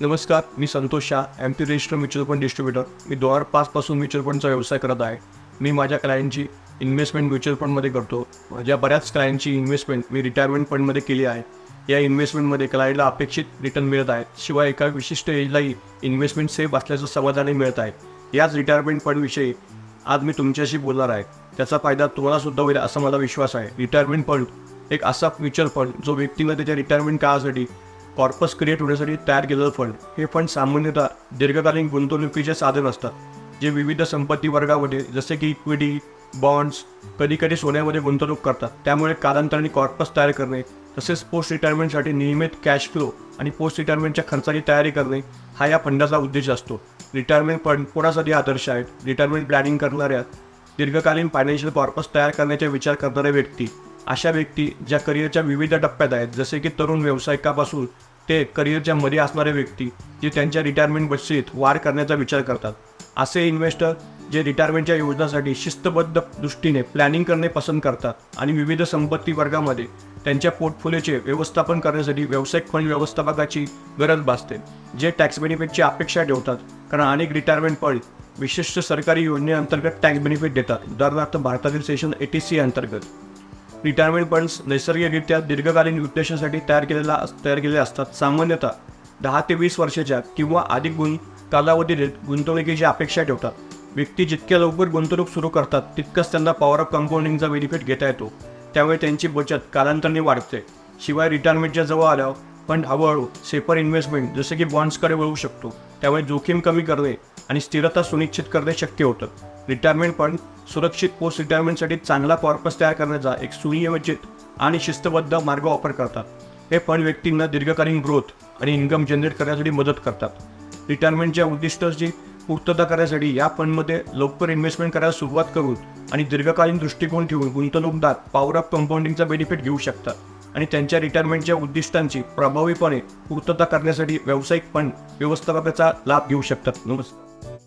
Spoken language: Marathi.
नमस्कार मी Santosh Shah M P register mutual fund distributor मी दोन हजार पाचपासून म्युच्युअल फंडचा व्यवसाय करत आहे. मी माझ्या क्लायंटची इन्व्हेस्टमेंट म्युच्युअल फंडमध्ये करतो. माझ्या बऱ्याच क्लायंटची इन्व्हेस्टमेंट मी रिटायरमेंट फंडमध्ये केली आहे. या इन्व्हेस्टमेंटमध्ये क्लायंटला अपेक्षित रिटर्न मिळत आहे. शिवाय एका विशिष्ट एजलाही इन्व्हेस्टमेंट सेफ असल्याचं समाधानही मिळत आहे. याच रिटायरमेंट फंडविषयी आज मी तुमच्याशी बोलणार आहे. त्याचा फायदा तुम्हालासुद्धा होईल असा मला विश्वास आहे. रिटायरमेंट फंड एक असा म्युच्युअल फंड जो व्यक्तीला त्याच्या रिटायरमेंट काळासाठी कॉर्पस क्रिएट होण्यासाठी तयार केलेलं फंड. हे फंड सामान्यतः दीर्घकालीन गुंतवणुकीचे साधन असतात जे विविध संपत्ती वर्गामध्ये जसे की इक्विटी बॉन्ड्स कधी कधी सोन्यामध्ये गुंतवणूक करतात. त्यामुळे कालांतराने कॉर्पस तयार करणे तसेच पोस्ट रिटायरमेंटसाठी नियमित कॅश फ्लो आणि पोस्ट रिटायरमेंटच्या खर्चाची तयारी करणे हा या फंडाचा उद्देश असतो. रिटायरमेंट फंड कोणासाठी आदर्श आहेत? रिटायरमेंट प्लॅनिंग करणाऱ्या दीर्घकालीन फायनान्शियल कॉर्पस तयार करण्याचा विचार करणाऱ्या व्यक्ती. अशा व्यक्ती ज्या करिअरच्या विविध टप्प्यात आहेत जसे की तरुण व्यावसायिकापासून ते करिअरच्या मध्ये असणारे व्यक्ती जे त्यांच्या रिटायरमेंट बचतीत वाढ करण्याचा विचार करतात. असे इन्व्हेस्टर जे रिटायरमेंटच्या योजनासाठी शिस्तबद्ध दृष्टीने प्लॅनिंग करणे पसंत करतात आणि विविध संपत्ती वर्गामध्ये त्यांच्या पोर्टफोलिओचे व्यवस्थापन करण्यासाठी व्यावसायिक फंड व्यवस्थापकाची गरज भासते जे टॅक्स बेनिफिटची अपेक्षा ठेवतात. कारण अनेक रिटायरमेंट फंड विशिष्ट सरकारी योजनेअंतर्गत टॅक्स बेनिफिट देतात. उदाहरणार्थ भारतातील सेशन ए टी सी अंतर्गत. रिटायरमेंट फंड्स नैसर्गिकरित्या दीर्घकालीन उद्देशासाठी तयार केलेला तयार केलेले असतात. सामान्यतः दहा ते वीस वर्षाच्या किंवा अधिक गुण कालावधीत गुंतवणुकीची अपेक्षा ठेवतात. व्यक्ती जितक्या लवकर गुंतवणूक सुरू करतात तितकंच त्यांना पॉवर ऑफ कंपाऊंडिंगचा बेनिफिट घेता येतो. त्यामुळे त्यांची बचत कालांतराने वाढते. शिवाय रिटायरमेंटच्या जवळ आल्यावर फंड हळूहळू सेपर इन्व्हेस्टमेंट जसे की बॉन्ड्सकडे वळू शकतो. त्यामुळे जोखीम कमी करणे आणि स्थिरता सुनिश्चित करणे शक्य होतं. रिटायरमेंट फंड सुरक्षित पोस्ट रिटायरमेंटसाठी चांगला कॉर्पस तयार करण्याचा एक सुनियोजित आणि शिस्तबद्ध मार्ग ऑफर करतात. हे फंड व्यक्तींना दीर्घकालीन ग्रोथ आणि इन्कम जनरेट करण्यासाठी मदत करतात. रिटायरमेंटच्या उद्दिष्टाची पूर्तता करण्यासाठी या फंडमध्ये लवकर इन्व्हेस्टमेंट करायला सुरुवात करून आणि दीर्घकालीन दृष्टिकोन ठेवून गुंतवणूकदार पॉवर ऑफ कंपाऊंडिंगचा बेनिफिट घेऊ शकतात. आणि त्यांच्या रिटायरमेंटच्या उद्दिष्टांची प्रभावीपणे पूर्तता करण्यासाठी व्यावसायिक फंड व्यवस्थापकाचा लाभ घेऊ शकतात. नमस्कार.